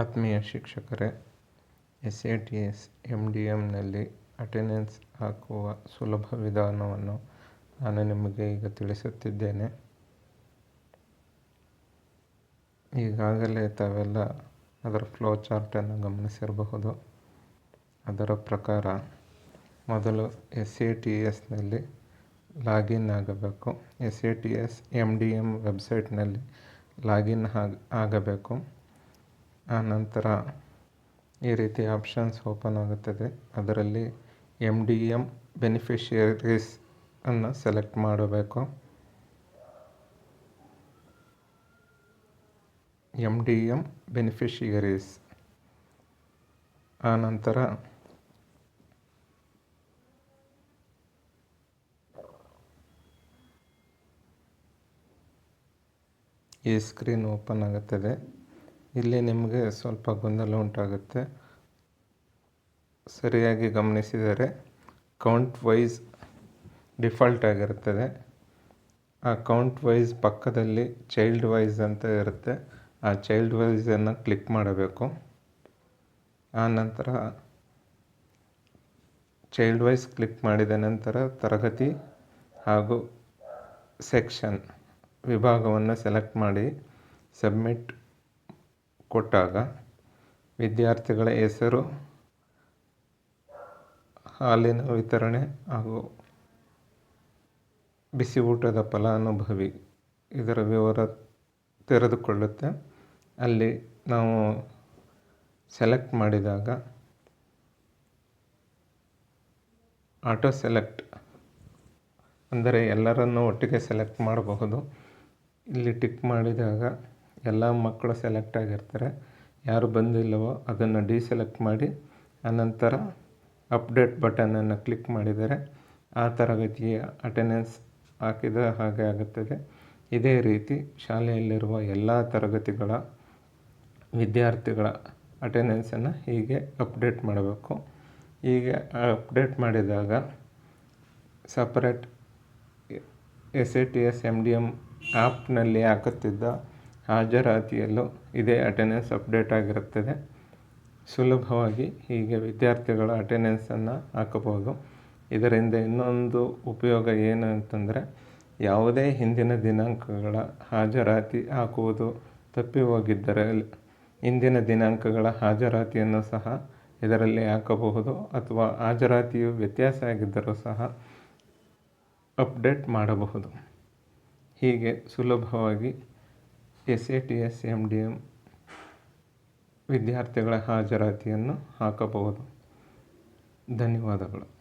ಆತ್ಮೀಯ ಶಿಕ್ಷಕರೇ S A T S M D ಎಮ್ನಲ್ಲಿ attendance ಹಾಕುವ ಸುಲಭ ವಿಧಾನವನ್ನು ನಾನು ನಿಮಗೆ ಈಗ ತಿಳಿಸುತ್ತಿದ್ದೇನೆ. ಈಗಾಗಲೇ ತಾವೆಲ್ಲ ಅದರ ಫ್ಲೋ ಚಾರ್ಟನ್ನು ಗಮನಿಸಿರಬಹುದು. ಅದರ ಪ್ರಕಾರ ಮೊದಲು ಎಸ್ ಎ ಟಿ ಎಸ್ನಲ್ಲಿ ಲಾಗಿನ್ ಆಗಬೇಕು. S A T S M D M ವೆಬ್ಸೈಟ್ನಲ್ಲಿ ಲಾಗಿನ್ ಆಗ ಆಗಬೇಕು. ಆನಂತರ ಈ ರೀತಿ ಆಪ್ಷನ್ಸ್ ಓಪನ್ ಆಗುತ್ತದೆ. ಅದರಲ್ಲಿ ಎಂ ಡಿ ಎಂ ಬೆನಿಫಿಷಿಯರೀಸ್ ಅನ್ನು ಸೆಲೆಕ್ಟ್ ಮಾಡಬೇಕು. ಎಂ ಡಿ ಎಂ ಬೆನಿಫಿಷಿಯರೀಸ್ ಆನಂತರ ಈ ಸ್ಕ್ರೀನ್ ಓಪನ್ ಆಗುತ್ತದೆ. ಇಲ್ಲಿ ನಿಮಗೆ ಸ್ವಲ್ಪ ಗೊಂದಲ ಉಂಟಾಗುತ್ತೆ. ಸರಿಯಾಗಿ ಗಮನಿಸಿದರೆ ಕೌಂಟ್ ವೈಸ್ ಡಿಫಾಲ್ಟ್ ಆಗಿರುತ್ತದೆ. ಆ ಕೌಂಟ್ ವೈಸ್ ಪಕ್ಕದಲ್ಲಿ ಚೈಲ್ಡ್ ವೈಸ್ ಅಂತ ಇರುತ್ತೆ. ಆ ಚೈಲ್ಡ್ ವೈಸನ್ನು ಕ್ಲಿಕ್ ಮಾಡಬೇಕು. ಆ ನಂತರ ಚೈಲ್ಡ್ ವೈಸ್ ಕ್ಲಿಕ್ ಮಾಡಿದ ನಂತರ ತರಗತಿ ಹಾಗೂ ಸೆಕ್ಷನ್ ವಿಭಾಗವನ್ನು ಸೆಲೆಕ್ಟ್ ಮಾಡಿ ಸಬ್ಮಿಟ್ ಕೊಟ್ಟಾಗ ವಿದ್ಯಾರ್ಥಿಗಳ ಹೆಸರು ಹಾಲಿನ ವಿತರಣೆ ಹಾಗೂ ಬಿಸಿ ಊಟದ ಫಲಾನುಭವಿ ಇದರ ವಿವರ ತೆರೆದುಕೊಳ್ಳುತ್ತೆ. ಅಲ್ಲಿ ನಾವು ಸೆಲೆಕ್ಟ್ ಮಾಡಿದಾಗ ಆಟೋ ಸೆಲೆಕ್ಟ್ ಅಂದರೆ ಎಲ್ಲರನ್ನು ಒಟ್ಟಿಗೆ ಸೆಲೆಕ್ಟ್ ಮಾಡಬಹುದು. ಇಲ್ಲಿ ಟಿಕ್ ಮಾಡಿದಾಗ ಎಲ್ಲ ಮಕ್ಕಳು ಸೆಲೆಕ್ಟ್ ಆಗಿರ್ತಾರೆ. ಯಾರು ಬಂದಿಲ್ಲವೋ ಅದನ್ನು ಡಿಸೆಲೆಕ್ಟ್ ಮಾಡಿ ಆನಂತರ ಅಪ್ಡೇಟ್ ಬಟನನ್ನು ಕ್ಲಿಕ್ ಮಾಡಿದರೆ ಆ ತರಗತಿಯ ಅಟೆಂಡೆನ್ಸ್ ಹಾಕಿದ ಹಾಗೆ ಆಗುತ್ತದೆ. ಇದೇ ರೀತಿ ಶಾಲೆಯಲ್ಲಿರುವ ಎಲ್ಲ ತರಗತಿಗಳ ವಿದ್ಯಾರ್ಥಿಗಳ ಅಟೆಂಡೆನ್ಸನ್ನು ಹೀಗೆ ಅಪ್ಡೇಟ್ ಮಾಡಬೇಕು. ಹೀಗೆ ಅಪ್ಡೇಟ್ ಮಾಡಿದಾಗ separate S A T S M D M ಆ್ಯಪ್ನಲ್ಲಿ ಹಾಕುತ್ತಿದ್ದ ಹಾಜರಾತಿಯಲ್ಲೂ ಇದೇ ಅಟೆಂಡೆನ್ಸ್ ಅಪ್ಡೇಟ್ ಆಗಿರುತ್ತದೆ. ಸುಲಭವಾಗಿ ಹೀಗೆ ವಿದ್ಯಾರ್ಥಿಗಳ ಅಟೆಂಡೆನ್ಸನ್ನು ಹಾಕಬಹುದು. ಇದರಿಂದ ಇನ್ನೊಂದು ಉಪಯೋಗ ಏನು ಅಂತಂದರೆ, ಯಾವುದೇ ಹಿಂದಿನ ದಿನಾಂಕಗಳ ಹಾಜರಾತಿ ಹಾಕುವುದು ತಪ್ಪಿ ಹೋಗಿದ್ದರೆ ಇಂದಿನ ದಿನಾಂಕಗಳ ಹಾಜರಾತಿಯನ್ನು ಸಹ ಇದರಲ್ಲಿ ಹಾಕಬಹುದು ಅಥವಾ ಹಾಜರಾತಿಯು ವ್ಯತ್ಯಾಸ ಆಗಿದ್ದರೂ ಸಹ ಅಪ್ಡೇಟ್ ಮಾಡಬಹುದು. ಹೀಗೆ ಸುಲಭವಾಗಿ S A T S M D M ವಿದ್ಯಾರ್ಥಿಗಳ ಹಾಜರಾತಿಯನ್ನು ಹಾಕಬಹುದು. ಧನ್ಯವಾದಗಳು.